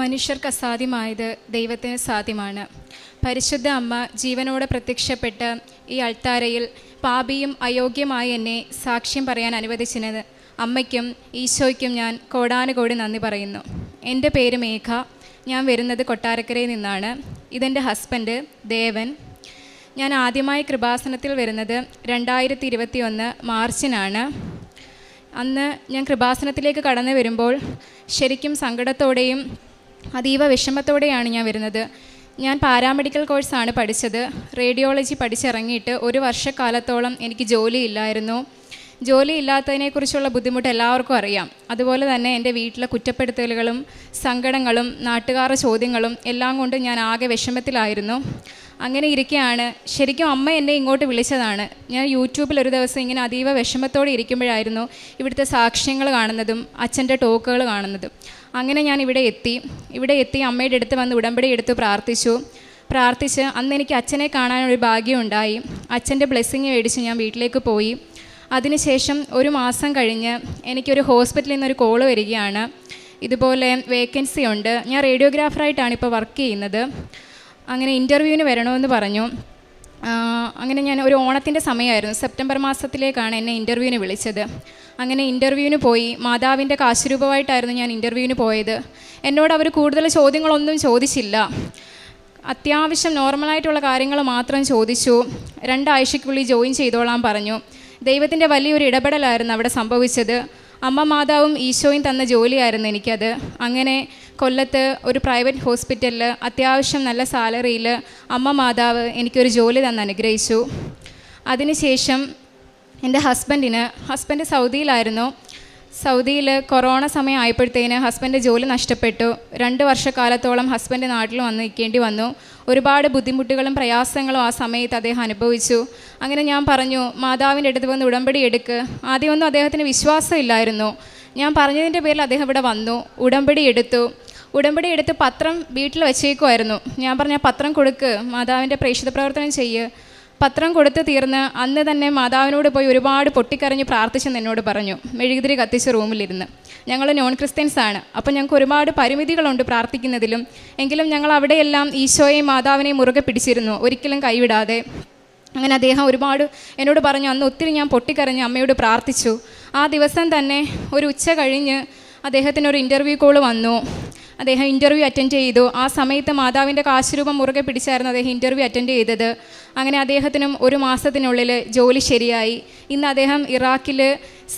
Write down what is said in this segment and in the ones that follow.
മനുഷ്യർക്ക് അസാധ്യമായത് ദൈവത്തിന് സാധ്യമാണ്. പരിശുദ്ധ അമ്മ ജീവനോടെ പ്രത്യക്ഷപ്പെട്ട് ഈ അൾത്താരയിൽ പാപിയും അയോഗ്യമായ എന്നെ സാക്ഷ്യം പറയാൻ അനുവദിച്ചത് അമ്മയ്ക്കും ഈശോയ്ക്കും ഞാൻ കോടാനുകോടി നന്ദി പറയുന്നു. എന്റെ പേര് മേഘ. ഞാൻ വരുന്നത് കൊട്ടാരക്കരയിൽ നിന്നാണ്. ഇതെന്റെ ഹസ്ബൻഡ് ദേവൻ. ഞാൻ ആദ്യമായി കൃപാസനത്തിൽ വരുന്നത് രണ്ടായിരത്തി ഇരുപത്തി ഒന്ന് മാർച്ചിനാണ്. അന്ന് ഞാൻ കൃപാസനത്തിലേക്ക് കടന്നു വരുമ്പോൾ ശരിക്കും സങ്കടത്തോടെയും അതീവ വിഷമത്തോടെയാണ് ഞാൻ വരുന്നത്. ഞാൻ പാരാമെഡിക്കൽ കോഴ്സാണ് പഠിച്ചത്. റേഡിയോളജി പഠിച്ചിറങ്ങിയിട്ട് ഒരു വർഷക്കാലത്തോളം എനിക്ക് ജോലി ഇല്ലായിരുന്നു ജോലി ഇല്ലാത്തതിനെക്കുറിച്ചുള്ള ബുദ്ധിമുട്ട് എല്ലാവർക്കും അറിയാം. അതുപോലെ തന്നെ എന്റെ വീട്ടിലെ കുറ്റപ്പെടുത്തലുകളും സങ്കടങ്ങളും നാട്ടുകാരുടെ ചോദ്യങ്ങളും എല്ലാം കൊണ്ട് ഞാൻ ആകെ വിഷമത്തിലായിരുന്നു. അങ്ങനെ ഇരിക്കുകയാണ് ശരിക്കും അമ്മ എന്നെ ഇങ്ങോട്ട് വിളിച്ചതാണ്. ഞാൻ യൂട്യൂബിൽ ഒരു ദിവസം ഇങ്ങനെ അതീവ വിഷമത്തോടെ ഇരിക്കുമ്പോഴായിരുന്നു ഇവിടുത്തെ സാക്ഷ്യങ്ങൾ കാണുന്നതും അച്ഛന്റെ ടോക്കുകൾ കാണുന്നതും. അങ്ങനെ ഞാൻ ഇവിടെ എത്തി. ഇവിടെ എത്തി അമ്മയുടെ അടുത്ത് വന്ന് ഉടമ്പടി എടുത്ത് പ്രാർത്ഥിച്ചു. പ്രാർത്ഥിച്ച് അന്ന് എനിക്ക് അച്ഛനെ കാണാനൊരു ഭാഗ്യം ഉണ്ടായി. അച്ഛന്റെ ബ്ലെസ്സിങ് മേടിച്ച് ഞാൻ വീട്ടിലേക്ക് പോയി. അതിനുശേഷം ഒരു മാസം കഴിഞ്ഞ് എനിക്കൊരു ഹോസ്പിറ്റലിൽ നിന്നൊരു കോൾ വരികയാണ്. ഇതുപോലെ വേക്കൻസി ഉണ്ട്. ഞാൻ റേഡിയോഗ്രാഫറായിട്ടാണ് ഇപ്പോൾ വർക്ക് ചെയ്യുന്നത്. അങ്ങനെ ഇന്റർവ്യൂവിന് വരണമെന്ന് പറഞ്ഞു. അങ്ങനെ ഞാൻ ഒരു ഓണത്തിന്റെ സമയമായിരുന്നു. സെപ്റ്റംബർ മാസത്തിലേക്കാണ് എന്നെ ഇന്റർവ്യൂവിന് വിളിച്ചത്. അങ്ങനെ ഇന്റർവ്യൂവിന് പോയി. മാതാവിന്റെ കാശുരൂപമായിട്ടായിരുന്നു ഞാൻ ഇന്റർവ്യൂവിന് പോയത്. എന്നോട് അവർ കൂടുതൽ ചോദ്യങ്ങളൊന്നും ചോദിച്ചില്ല. അത്യാവശ്യം നോർമലായിട്ടുള്ള കാര്യങ്ങൾ മാത്രം ചോദിച്ചു. രണ്ടാഴ്ചയ്ക്കുള്ളിൽ ജോയിൻ ചെയ്തോളാൻ പറഞ്ഞു. ദൈവത്തിന്റെ വലിയൊരു ഇടപെടലായിരുന്നു അവിടെ സംഭവിച്ചത്. അമ്മ മാതാവും ഈശോയും തന്ന ജോലിയായിരുന്നു എനിക്കത്. അങ്ങനെ കൊല്ലത്ത് ഒരു പ്രൈവറ്റ് ഹോസ്പിറ്റലിൽ അത്യാവശ്യം നല്ല സാലറിയിൽ അമ്മ മാതാവ് എനിക്കൊരു ജോലി തന്ന് അനുഗ്രഹിച്ചു. അതിനുശേഷം എന്റെ ഹസ്ബൻഡിന് ഹസ്ബൻഡ് സൗദിയിലായിരുന്നു. സൗദിയിൽ കൊറോണ സമയം ആയപ്പോഴത്തേന് ഹസ്ബൻഡ് ജോലി നഷ്ടപ്പെട്ടു. രണ്ട് വർഷക്കാലത്തോളം ഹസ്ബൻഡ് നാട്ടിൽ വന്ന് നിൽക്കേണ്ടി വന്നു. ഒരുപാട് ബുദ്ധിമുട്ടുകളും പ്രയാസങ്ങളും ആ സമയത്ത് അദ്ദേഹം അനുഭവിച്ചു. അങ്ങനെ ഞാൻ പറഞ്ഞു മാതാവിന്റെ അടുത്ത് വന്ന് ഉടമ്പടി എടുക്ക്. ആദ്യമൊന്നും അദ്ദേഹത്തിന് വിശ്വാസമില്ലായിരുന്നു. ഞാൻ പറഞ്ഞതിന്റെ പേരിൽ അദ്ദേഹം ഇവിടെ വന്നു ഉടമ്പടി എടുത്തു. ഉടമ്പടി എടുത്ത് പത്രം വീട്ടിൽ വെച്ചേക്കുമായിരുന്നു ഞാൻ പറഞ്ഞ പത്രം കൊടുക്ക്. മാതാവിന്റെ പ്രേക്ഷിത പ്രവർത്തനം ചെയ്യ്. പത്രം കൊടുത്ത് തീർന്ന് അന്ന് തന്നെ മാതാവിനോട് പോയി ഒരുപാട് പൊട്ടിക്കരഞ്ഞ് പ്രാർത്ഥിച്ചെന്ന് എന്നോട് പറഞ്ഞു മെഴുകുതിരി കത്തിച്ച റൂമിലിരുന്ന്. ഞങ്ങൾ നോൺ ക്രിസ്ത്യൻസ് ആണ്. അപ്പോൾ ഞങ്ങൾക്ക് ഒരുപാട് പരിമിതികളുണ്ട് പ്രാർത്ഥിക്കുന്നതിലും. എങ്കിലും ഞങ്ങൾ അവിടെയെല്ലാം ഈശോയെയും മാതാവിനെയും മുറുകെ പിടിച്ചിരുന്നു. ഒരിക്കലും കൈവിടാതെ. അങ്ങനെ അദ്ദേഹം ഒരുപാട് എന്നോട് പറഞ്ഞു അന്ന് ഒത്തിരി ഞാൻ പൊട്ടിക്കരഞ്ഞ് അമ്മയോട് പ്രാർത്ഥിച്ചു. ആ ദിവസം തന്നെ ഒരു ഉച്ച കഴിഞ്ഞ് അദ്ദേഹത്തിന് ഒരു ഇന്റർവ്യൂ കോൾ വന്നു. അദ്ദേഹം ഇന്റർവ്യൂ അറ്റൻഡ് ചെയ്തു. ആ സമയത്ത് മാതാവിന്റെ കാശുരൂപം മുറുകെ പിടിച്ചായിരുന്നു അദ്ദേഹം ഇന്റർവ്യൂ അറ്റൻഡ് ചെയ്തത്. അങ്ങനെ അദ്ദേഹത്തിനും ഒരു മാസത്തിനുള്ളിൽ ജോലി ശരിയായി. ഇന്ന് അദ്ദേഹം ഇറാഖിൽ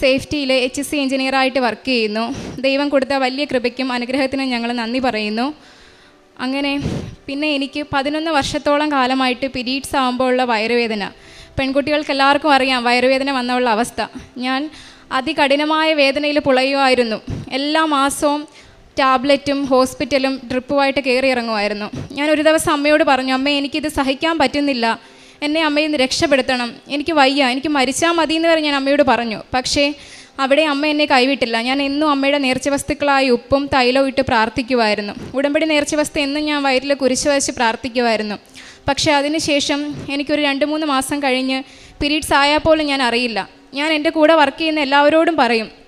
സേഫ്റ്റിയിൽ എച്ച് സി എഞ്ചിനീയറായിട്ട് വർക്ക് ചെയ്യുന്നു. ദൈവം കൊടുത്ത വലിയ കൃപയ്ക്കും അനുഗ്രഹത്തിനും ഞങ്ങൾ നന്ദി പറയുന്നു. അങ്ങനെ പിന്നെ എനിക്ക് പതിനൊന്ന് വർഷത്തോളം കാലമായിട്ട് പിരീഡ്സ് ആകുമ്പോൾ ഉള്ള വയറുവേദന. പെൺകുട്ടികൾക്ക് എല്ലാവർക്കും അറിയാം വയറുവേദന വന്നുള്ള അവസ്ഥ. ഞാൻ അതികഠിനമായ വേദനയിൽ പുളയുമായിരുന്നു എല്ലാ മാസവും ടാബ്ലറ്റും ഹോസ്പിറ്റലും ഡ്രിപ്പുമായിട്ട് കയറി ഇറങ്ങുമായിരുന്നു ഞാൻ ഒരു ദിവസം അമ്മയോട് പറഞ്ഞു അമ്മ എനിക്കിത് സഹിക്കാൻ പറ്റുന്നില്ല. എന്നെ അമ്മയിൽ നിന്ന് രക്ഷപ്പെടുത്തണം. എനിക്ക് വയ്യ. എനിക്ക് മരിച്ചാൽ മതി എന്ന് പറഞ്ഞ് ഞാൻ അമ്മയോട് പറഞ്ഞു. പക്ഷേ അവിടെ അമ്മ എന്നെ കൈവിട്ടില്ല. ഞാൻ എന്നും അമ്മയുടെ നേർച്ച വസ്തുക്കളായി ഉപ്പും തൈലവും ഇട്ട് പ്രാർത്ഥിക്കുമായിരുന്നു. ഉടമ്പടി നേർച്ച വസ്തു എന്നും ഞാൻ വയറ്റിൽ കുരിശ് വരച്ച് പ്രാർത്ഥിക്കുമായിരുന്നു. പക്ഷേ അതിനുശേഷം എനിക്കൊരു രണ്ട് മൂന്ന് മാസം കഴിഞ്ഞ് പീരീഡ്സ് ആയാൽ പോലും ഞാൻ അറിയില്ല. ഞാൻ എന്റെ കൂടെ വർക്ക് ചെയ്യുന്ന എല്ലാവരോടും പറയും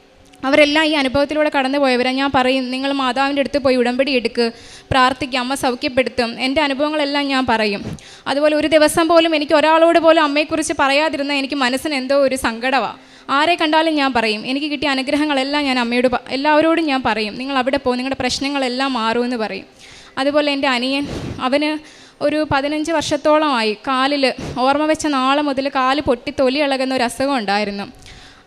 അവരെല്ലാം ഈ അനുഭവത്തിലൂടെ കടന്നു പോയവരാണ് ഞാൻ പറയും നിങ്ങൾ മാതാവിന്റെ അടുത്ത് പോയി ഉടമ്പടി എടുക്ക് പ്രാർത്ഥിക്കുക അമ്മ സൗഖ്യപ്പെടുത്തും. എന്റെ അനുഭവങ്ങളെല്ലാം ഞാൻ പറയും. അതുപോലെ ഒരു ദിവസം പോലും എനിക്ക് ഒരാളോട് പോലും അമ്മയെക്കുറിച്ച് പറയാതിരുന്ന എനിക്ക് മനസ്സിന് എന്തോ ഒരു സങ്കടമാണ് ആരെ കണ്ടാലും ഞാൻ പറയും. എനിക്ക് കിട്ടിയ അനുഗ്രഹങ്ങളെല്ലാം ഞാൻ അമ്മയോട് എല്ലാവരോടും ഞാൻ പറയും. നിങ്ങൾ അവിടെ പോകും നിങ്ങളുടെ പ്രശ്നങ്ങളെല്ലാം മാറുമെന്ന് പറയും. അതുപോലെ എന്റെ അനിയൻ അവന് ഒരു പതിനഞ്ച് വർഷത്തോളമായി കാലിൽ ഓർമ്മ വെച്ച നാളെ മുതൽ കാൽ പൊട്ടി തൊലി ഇളകുന്ന ഒരു അസുഖം ഉണ്ടായിരുന്നു.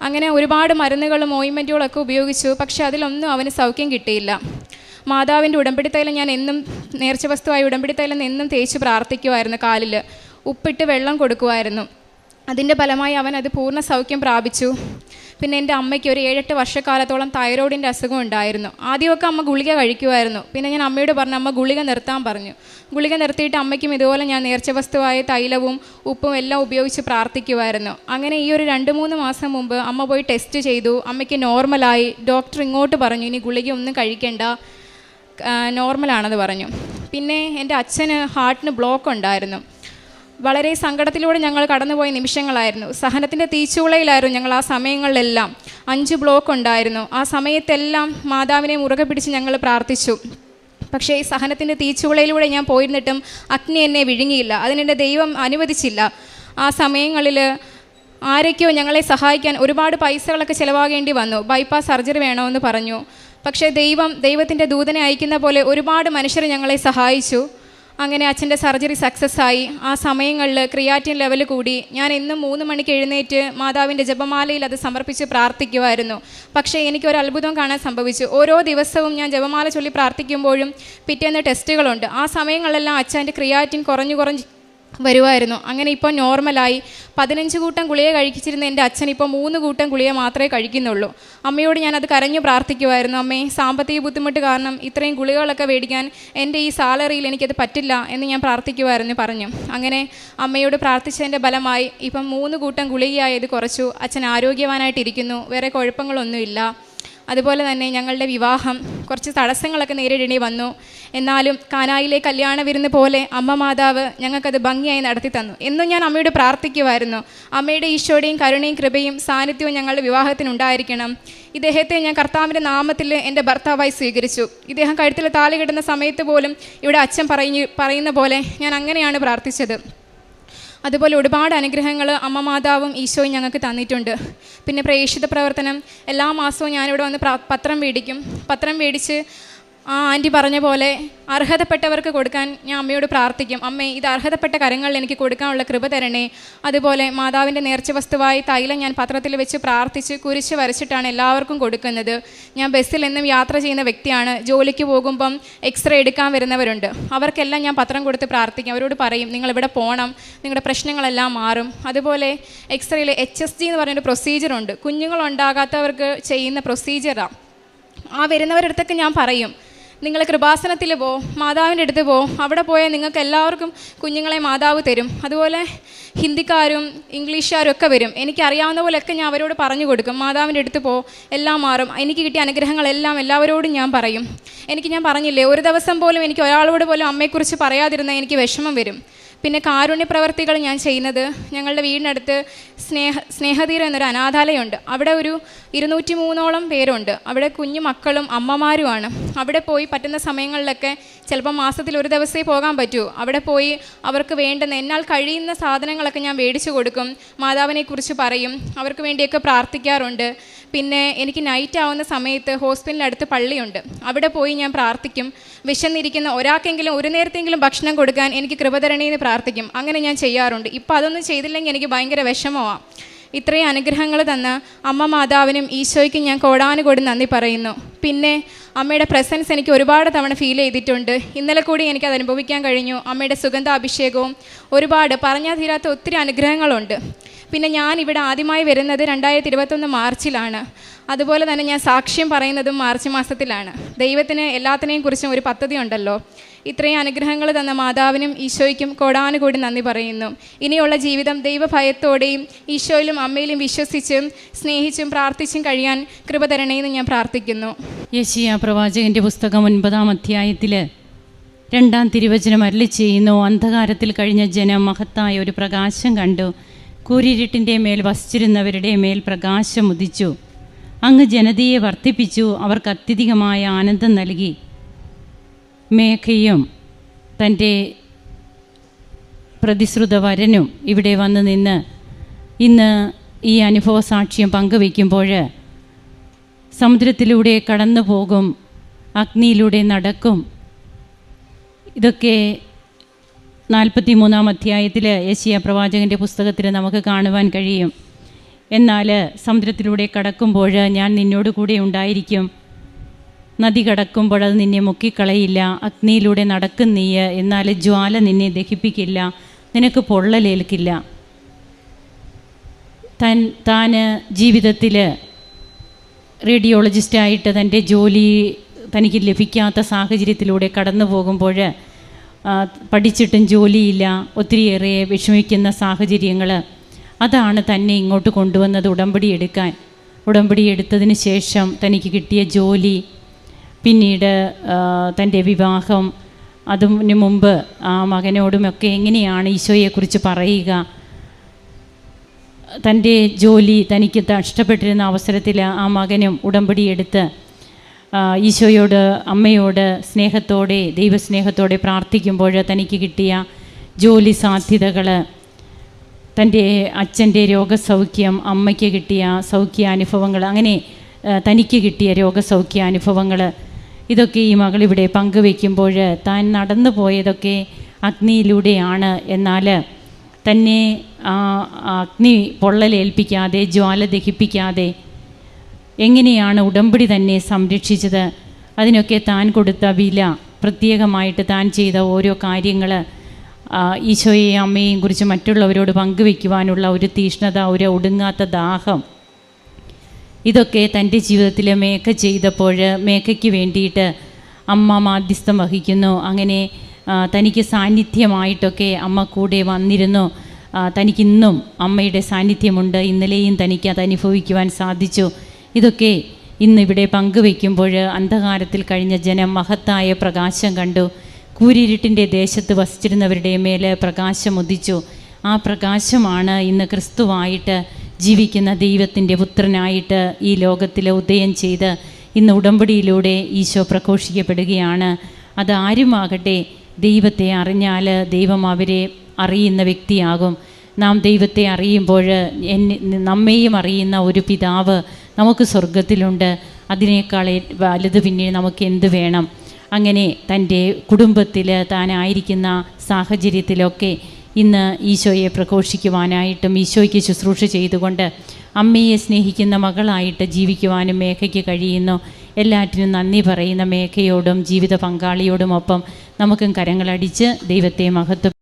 അങ്ങനെ ഒരുപാട് മരുന്നുകളും ഓയിൻമെന്റുകളൊക്കെ ഉപയോഗിച്ചു. പക്ഷെ അതിലൊന്നും അവന് സൗഖ്യം കിട്ടിയില്ല. മാതാവിന്റെ ഉടമ്പടി തൈലം ഞാൻ എന്നും നേർച്ച വസ്തുവായ ഉടമ്പടി തൈലം എന്നും തേച്ച് പ്രാർത്ഥിക്കുമായിരുന്നു കാലിൽ ഉപ്പിട്ട് വെള്ളം കൊടുക്കുമായിരുന്നു അതിന്റെ ഫലമായി അവൻ അത് പൂർണ സൗഖ്യം പ്രാപിച്ചു. പിന്നെ എന്റെ അമ്മയ്ക്ക് ഒരു ഏഴെട്ട് വർഷക്കാലത്തോളം തൈറോയിഡിന്റെ അസുഖം ഉണ്ടായിരുന്നു. ആദ്യമൊക്കെ അമ്മ ഗുളിക കഴിക്കുമായിരുന്നു പിന്നെ ഞാൻ അമ്മയോട് പറഞ്ഞു അമ്മ ഗുളിക നിർത്താൻ പറഞ്ഞു. ഗുളിക നിർത്തിയിട്ട് അമ്മയ്ക്കും ഇതുപോലെ ഞാൻ നേർച്ച വസ്തുവായ തൈലവും ഉപ്പും എല്ലാം ഉപയോഗിച്ച് പ്രാർത്ഥിക്കുമായിരുന്നു അങ്ങനെ ഈ ഒരു രണ്ട് മൂന്ന് മാസം മുമ്പ് അമ്മ പോയി ടെസ്റ്റ് ചെയ്തു. അമ്മയ്ക്ക് നോർമലായി ഡോക്ടർ ഇങ്ങോട്ട് പറഞ്ഞു ഇനി ഗുളിക ഒന്നും കഴിക്കേണ്ട. നോർമലാണെന്ന് പറഞ്ഞു. പിന്നെ എന്റെ അച്ഛന് ഹാർട്ടിന് ബ്ലോക്ക് ഉണ്ടായിരുന്നു. വളരെ സങ്കടത്തിലൂടെ ഞങ്ങൾ കടന്നുപോയ നിമിഷങ്ങളായിരുന്നു. സഹനത്തിന്റെ തീച്ചുളയിലായിരുന്നു ഞങ്ങൾ ആ സമയങ്ങളിലെല്ലാം. അഞ്ച് ബ്ലോക്ക് ഉണ്ടായിരുന്നു. ആ സമയത്തെല്ലാം മാതാവിനെ മുറുകെ പിടിച്ച് ഞങ്ങൾ പ്രാർത്ഥിച്ചു. പക്ഷേ ഈ സഹനത്തിന്റെ തീച്ചുളയിലൂടെ ഞാൻ പോയിരുന്നിട്ടും അഗ്നി എന്നെ വിഴുങ്ങിയില്ല. അതിനെന്റെ ദൈവം അനുവദിച്ചില്ല. ആ സമയങ്ങളിൽ ആരൊക്കെയോ ഞങ്ങളെ സഹായിക്കാൻ ഒരുപാട് പൈസകളൊക്കെ ചിലവാകേണ്ടി വന്നു. ബൈപ്പാസ് സർജറി വേണമെന്ന് പറഞ്ഞു. പക്ഷേ ദൈവം ദൈവത്തിന്റെ ദൂതനെ അയക്കുന്ന പോലെ ഒരുപാട് മനുഷ്യർ ഞങ്ങളെ സഹായിച്ചു. അങ്ങനെ അച്ഛന്റെ സർജറി സക്സസ് ആയി ആ സമയങ്ങളിൽ ക്രിയാറ്റിൻ ലെവൽ കൂടി. ഞാൻ എന്നും മൂന്ന് മണിക്ക് എഴുന്നേറ്റ് മാതാവിന്റെ ജപമാലയിൽ അത് സമർപ്പിച്ച് പ്രാർത്ഥിക്കുമായിരുന്നു പക്ഷേ എനിക്ക് ഒരു അത്ഭുതം കാണാൻ സംഭവിച്ചു. ഓരോ ദിവസവും ഞാൻ ജപമാല ചൊല്ലി പ്രാർത്ഥിക്കുമ്പോഴും പിറ്റേന്ന് ടെസ്റ്റുകളുണ്ട്. ആ സമയങ്ങളെല്ലാം അച്ഛന്റെ ക്രിയാറ്റിൻ കുറഞ്ഞു കുറഞ്ഞ് വരുമായിരുന്നു അങ്ങനെ ഇപ്പോൾ നോർമലായി പതിനഞ്ച് കൂട്ടം ഗുളിക കഴിച്ചിരുന്ന എന്റെ അച്ഛൻ ഇപ്പോൾ മൂന്ന് കൂട്ടം ഗുളിക മാത്രമേ കഴിക്കുന്നുള്ളൂ. അമ്മയോട് ഞാനത് കരഞ്ഞു പ്രാർത്ഥിക്കുമായിരുന്നു അമ്മേ സാമ്പത്തിക ബുദ്ധിമുട്ട് കാരണം ഇത്രയും ഗുളികകളൊക്കെ മേടിക്കാൻ എന്റെ ഈ സാലറിയിൽ എനിക്കത് പറ്റില്ല എന്ന് ഞാൻ പ്രാർത്ഥിക്കുമായിരുന്നു പറഞ്ഞു. അങ്ങനെ അമ്മയോട് പ്രാർത്ഥിച്ചതിന്റെ ഫലമായി ഇപ്പം മൂന്ന് കൂട്ടം ഗുളികയായത് കുറച്ചു. അച്ഛൻ ആരോഗ്യവാനായിട്ടിരിക്കുന്നു. വേറെ കുഴപ്പങ്ങളൊന്നുമില്ല. അതുപോലെ തന്നെ ഞങ്ങളുടെ വിവാഹം കുറച്ച് തടസ്സങ്ങളൊക്കെ നേരിടേണ്ടി വന്നു. എന്നാലും കാനായിലെ കല്യാണ വിരുന്ന് പോലെ അമ്മ മാതാവ് ഞങ്ങൾക്കത് ഭംഗിയായി നടത്തി തന്നു. എന്നും ഞാൻ അമ്മയോട് പ്രാർത്ഥിക്കുമായിരുന്നു. അമ്മയുടെ ഈശോയുടെയും കരുണയും കൃപയും സാന്നിധ്യവും ഞങ്ങളുടെ വിവാഹത്തിനുണ്ടായിരിക്കണം ഇദ്ദേഹത്തെ ഞാൻ കർത്താവിന്റെ നാമത്തിൽ എന്റെ ഭർത്താവായി സ്വീകരിച്ചു. ഇദ്ദേഹം കഴുത്തിൽ താലി കിടന്ന സമയത്ത് പോലും ഇവിടെ അച്ഛൻ പറയുന്ന പോലെ ഞാൻ അങ്ങനെയാണ് പ്രാർത്ഥിച്ചത്. അതുപോലെ ഒരുപാട് അനുഗ്രഹങ്ങൾ അമ്മ മാതാവും ഈശോയും ഞങ്ങൾക്ക് തന്നിട്ടുണ്ട്. പിന്നെ പ്രേക്ഷിത പ്രവർത്തനം. എല്ലാ മാസവും ഞാനിവിടെ വന്ന് പത്രം മേടിക്കും പത്രം മേടിച്ച് ആ ആന്റി പറഞ്ഞ പോലെ അർഹതപ്പെട്ടവർക്ക് കൊടുക്കാൻ ഞാൻ അമ്മയോട് പ്രാർത്ഥിക്കും. അമ്മേ ഇത് അർഹതപ്പെട്ട കരങ്ങൾ എനിക്ക് കൊടുക്കാനുള്ള കൃപ തരണേ. അതുപോലെ മാതാവിന്റെ നേർച്ച വസ്തുവായി തൈലം ഞാൻ പത്രത്തിൽ വെച്ച് പ്രാർത്ഥിച്ച് കുരിശ് വരച്ചിട്ടാണ് എല്ലാവർക്കും കൊടുക്കുന്നത്. ഞാൻ ബസ്സിൽ എന്നും യാത്ര ചെയ്യുന്ന വ്യക്തിയാണ്. ജോലിക്ക് പോകുമ്പം എക്സ്റേ എടുക്കാൻ വരുന്നവരുണ്ട്. അവർക്കെല്ലാം ഞാൻ പത്രം കൊടുത്ത് പ്രാർത്ഥിക്കും. അവരോട് പറയും നിങ്ങൾ ഇവിടെ പോകണം നിങ്ങളുടെ പ്രശ്നങ്ങളെല്ലാം മാറും. അതുപോലെ എക്സ്റേയിൽ എച്ച് എസ് ജി എന്ന് പറയുന്നൊരു പ്രൊസീജിയറുണ്ട് കുഞ്ഞുങ്ങളുണ്ടാകാത്തവർക്ക് ചെയ്യുന്ന പ്രൊസീജിയറാണ് ആ. വരുന്നവരടുത്തൊക്കെ ഞാൻ പറയും നിങ്ങൾ കൃപാസനത്തിൽ പോ മാതാവിന്റെ അടുത്ത് പോ. അവിടെ പോയാൽ നിങ്ങൾക്ക് എല്ലാവർക്കും കുഞ്ഞുങ്ങളെ മാതാവ് തരും. അതുപോലെ ഹിന്ദിക്കാരും ഇംഗ്ലീഷുകാരും ഒക്കെ വരും. എനിക്കറിയാവുന്ന പോലെയൊക്കെ ഞാൻ അവരോട് പറഞ്ഞു കൊടുക്കും. മാതാവിന്റെ അടുത്ത് പോ എല്ലാം മാറും. എനിക്ക് കിട്ടിയ അനുഗ്രഹങ്ങളെല്ലാം എല്ലാവരോടും ഞാൻ പറയും. എനിക്ക് ഞാൻ പറഞ്ഞില്ലേ ഒരു ദിവസം പോലും എനിക്ക് ഒരാളോട് പോലും അമ്മയെക്കുറിച്ച് പറയാതിരുന്നാൽ എനിക്ക് വിഷമം വരും. പിന്നെ കാരുണ്യപ്രവർത്തികൾ ഞാൻ ചെയ്യുന്നത് ഞങ്ങളുടെ വീടിനടുത്ത് സ്നേഹ സ്നേഹതീരം എന്നൊരു അനാഥാലയമുണ്ട്. അവിടെ ഒരു ഇരുന്നൂറ്റി മൂന്നോളം പേരുണ്ട്. അവിടെ കുഞ്ഞു മക്കളും അമ്മമാരുമാണ്. അവിടെ പോയി പറ്റുന്ന സമയങ്ങളിലൊക്കെ ചിലപ്പോൾ മാസത്തിൽ ഒരു ദിവസമേ പോകാൻ പറ്റൂ. അവിടെ പോയി അവർക്ക് വേണ്ടുന്ന എന്നാൽ കഴിയുന്ന സാധനങ്ങളൊക്കെ ഞാൻ മേടിച്ചു കൊടുക്കും. മാതാവിനെക്കുറിച്ച് പറയും. അവർക്ക് വേണ്ടിയൊക്കെ പ്രാർത്ഥിക്കാറുണ്ട്. പിന്നെ എനിക്ക് നൈറ്റ് ആവുന്ന സമയത്ത് ഹോസ്പിറ്റലിനടുത്ത് പള്ളിയുണ്ട്. അവിടെ പോയി ഞാൻ പ്രാർത്ഥിക്കും. വിശന്നിരിക്കുന്ന ഒരാൾക്കെങ്കിലും ഒരു നേരത്തെങ്കിലും ഭക്ഷണം കൊടുക്കാൻ എനിക്ക് കൃപതരണീന്ന് പ്രാർത്ഥിക്കും. അങ്ങനെ ഞാൻ ചെയ്യാറുണ്ട്. ഇപ്പം അതൊന്നും ചെയ്തില്ലെങ്കിൽ എനിക്ക് ഭയങ്കര വിഷമമാണ് ഇത്രയും അനുഗ്രഹങ്ങൾ തന്ന അമ്മ മാതാവിനും ഈശോയ്ക്കും ഞാൻ കോടാനുകൂടി നന്ദി പറയുന്നു. പിന്നെ അമ്മയുടെ പ്രസൻസ് എനിക്ക് ഒരുപാട് തവണ ഫീൽ ചെയ്തിട്ടുണ്ട്. ഇന്നലെ കൂടി എനിക്കത് അനുഭവിക്കാൻ കഴിഞ്ഞു. അമ്മയുടെ സുഗന്ധാഭിഷേകവും ഒരുപാട്. പറഞ്ഞാൽ തീരാത്ത ഒത്തിരി അനുഗ്രഹങ്ങളുണ്ട്. പിന്നെ ഞാൻ ഇവിടെ ആദ്യമായി വരുന്നത് രണ്ടായിരത്തി ഇരുപത്തൊന്ന് മാർച്ചിലാണ്. അതുപോലെ തന്നെ ഞാൻ സാക്ഷ്യം പറയുന്നതും മാർച്ച് മാസത്തിലാണ്. ദൈവത്തിന് എല്ലാത്തിനെയും കുറിച്ചും ഒരു പദ്ധതി ഉണ്ടല്ലോ. ഇത്രയും അനുഗ്രഹങ്ങൾ തന്ന മാതാവിനും ഈശോയ്ക്കും കോടാനുകൂടി നന്ദി പറയുന്നു. ഇനിയുള്ള ജീവിതം ദൈവഭയത്തോടെയും ഈശോയിലും അമ്മയിലും വിശ്വസിച്ചും സ്നേഹിച്ചും പ്രാർത്ഥിച്ചും കഴിയാൻ കൃപ തരണേന്ന് ഞാൻ പ്രാർത്ഥിക്കുന്നു. യശിയ പ്രവാചകന്റെ പുസ്തകം ഒൻപതാം അധ്യായത്തിൽ രണ്ടാം തിരുവചനം അരളി ചെയ്യുന്നു. അന്ധകാരത്തിൽ കഴിഞ്ഞ ജനം മഹത്തായ ഒരു പ്രകാശം കണ്ടു. കൂരിരുട്ടിന്റെ മേൽ വസിച്ചിരുന്നവരുടെ മേൽ പ്രകാശം ഉദിച്ചു അങ്ങ് ജനതയെ വർദ്ധിപ്പിച്ചു അവർക്ക് അത്യധികമായ ആനന്ദം നൽകി. മേഘയും തന്റെ പ്രതിശ്രുത വരനും ഇവിടെ വന്ന് നിന്ന് ഇന്ന് ഈ അനുഭവ സാക്ഷ്യം പങ്കുവയ്ക്കുമ്പോൾ സമുദ്രത്തിലൂടെ കടന്നു പോകും അഗ്നിയിലൂടെ നടക്കും. ഇതൊക്കെ നാൽപ്പത്തി മൂന്നാം അധ്യായത്തിൽ യശിയ പ്രവാചകന്റെ പുസ്തകത്തിൽ നമുക്ക് കാണുവാൻ കഴിയും. എന്നാൽ സമുദ്രത്തിലൂടെ കടക്കുമ്പോൾ ഞാൻ നിന്നോട് കൂടെ ഉണ്ടായിരിക്കും. നദി കടക്കുമ്പോൾ അത് നിന്നെ മുക്കിക്കളയില്ല. അഗ്നിയിലൂടെ നടക്കും നീ എന്നാൽ ജ്വാല നിന്നെ ദഹിപ്പിക്കില്ല. നിനക്ക് പൊള്ളലേൽക്കില്ല. തൻ താൻ ജീവിതത്തിൽ റേഡിയോളജിസ്റ്റായിട്ട് തന്റെ ജോലി തനിക്ക് ലഭിക്കാത്ത സാഹചര്യത്തിലൂടെ കടന്നു പോകുമ്പോൾ പഠിച്ചിട്ടും ജോലിയില്ല ഒത്തിരിയേറെ വിഷമിക്കുന്ന സാഹചര്യങ്ങൾ അതാണ് തന്നെ ഇങ്ങോട്ട് കൊണ്ടുവന്നത് ഉടമ്പടി എടുക്കാൻ. ഉടമ്പടി എടുത്തതിന് ശേഷം തനിക്ക് കിട്ടിയ ജോലി പിന്നീട് തന്റെ വിവാഹം അതിന് മുമ്പ് ആ മകനോടുമൊക്കെ എങ്ങനെയാണ് ഈശോയെക്കുറിച്ച് പറയുക? തന്റെ ജോലി തനിക്ക് നഷ്ടപ്പെട്ടിരുന്ന അവസരത്തിൽ ആ മകനും ഉടമ്പടിയെടുത്ത് ഈശോയോട് അമ്മയോട് സ്നേഹത്തോടെ ദൈവസ്നേഹത്തോടെ പ്രാർത്ഥിക്കുമ്പോൾ തനിക്ക് കിട്ടിയ ജോലി സാധ്യതകൾ തന്റെ അച്ഛന്റെ രോഗസൗഖ്യം അമ്മയ്ക്ക് കിട്ടിയ സൗഖ്യാനുഭവങ്ങൾ അങ്ങനെ തനിക്ക് കിട്ടിയ രോഗസൗഖ്യാനുഭവങ്ങൾ ഇതൊക്കെ ഈ മകളിവിടെ പങ്കുവെക്കുമ്പോൾ താൻ നടന്നു പോയതൊക്കെ അഗ്നിയിലൂടെയാണ്. എന്നാൽ തന്നെ അഗ്നി പൊള്ളലേൽപ്പിക്കാതെ ജ്വാല ദഹിപ്പിക്കാതെ എങ്ങനെയാണ് ഉടമ്പടി തന്നെ സംരക്ഷിച്ചത്? അതിനൊക്കെ താൻ കൊടുത്ത വില പ്രത്യേകമായിട്ട് താൻ ചെയ്ത ഓരോ കാര്യങ്ങൾ ഈശോയെയും അമ്മയെയും കുറിച്ച് മറ്റുള്ളവരോട് പങ്കുവെക്കുവാനുള്ള ഒരു തീഷ്ണത ഒരു ഒടുങ്ങാത്ത ദാഹം. ഇതൊക്കെ തന്റെ ജീവിതത്തിൽ മേഘ ചെയ്തപ്പോൾ മേക്കയ്ക്ക് വേണ്ടിയിട്ട് അമ്മ മാധ്യസ്ഥം വഹിക്കുന്നു. അങ്ങനെ തനിക്ക് സാന്നിധ്യമായിട്ടൊക്കെ അമ്മ കൂടെ വന്നിരുന്നു. തനിക്കിന്നും അമ്മയുടെ സാന്നിധ്യമുണ്ട്. ഇന്നലെയും തനിക്ക് അത് അനുഭവിക്കുവാൻ സാധിച്ചു. ഇതൊക്കെ ഇന്നിവിടെ പങ്കുവെക്കുമ്പോൾ അന്ധകാരത്തിൽ കഴിഞ്ഞ ജനം മഹത്തായ പ്രകാശം കണ്ടു. കൂരിരുട്ടിന്റെ ദേശത്ത് വസിച്ചിരുന്നവരുടെ മേൽ പ്രകാശം ഉദിച്ചു. ആ പ്രകാശമാണ് ഇന്ന് ക്രിസ്തുവായിട്ട് ജീവിക്കുന്ന ദൈവത്തിന്റെ പുത്രനായിട്ട് ഈ ലോകത്തിൽ ഉദയം ചെയ്ത് ഇന്ന് ഉടമ്പടിയിലൂടെ ഈശോ പ്രഘോഷിക്കപ്പെടുകയാണ്. അത് ആരുമാകട്ടെ ദൈവത്തെ അറിഞ്ഞാൽ ദൈവം അവരെ അറിയുന്ന വ്യക്തിയാകും. നാം ദൈവത്തെ അറിയുമ്പോൾ എന്നെ നമ്മെയും അറിയുന്ന ഒരു പിതാവ് നമുക്ക് സ്വർഗത്തിലുണ്ട് അതിനേക്കാൾ വലുത് പിന്നെ നമുക്ക് എന്ത് വേണം? അങ്ങനെ തന്റെ കുടുംബത്തിൽ താനായിരിക്കുന്ന സാഹചര്യത്തിലൊക്കെ ഇന്ന് ഈശോയെ പ്രഘോഷിക്കുവാനായിട്ടും ഈശോയ്ക്ക് ശുശ്രൂഷ ചെയ്തുകൊണ്ട് അമ്മയെ സ്നേഹിക്കുന്ന മകളായിട്ട് ജീവിക്കുവാനും മേഘയ്ക്ക് കഴിയുന്നു. എല്ലാറ്റിനും നന്ദി പറയുന്ന മേഘയോടും ജീവിത പങ്കാളിയോടുമൊപ്പം നമുക്കും കരങ്ങളടിച്ച് ദൈവത്തെ മഹത്വ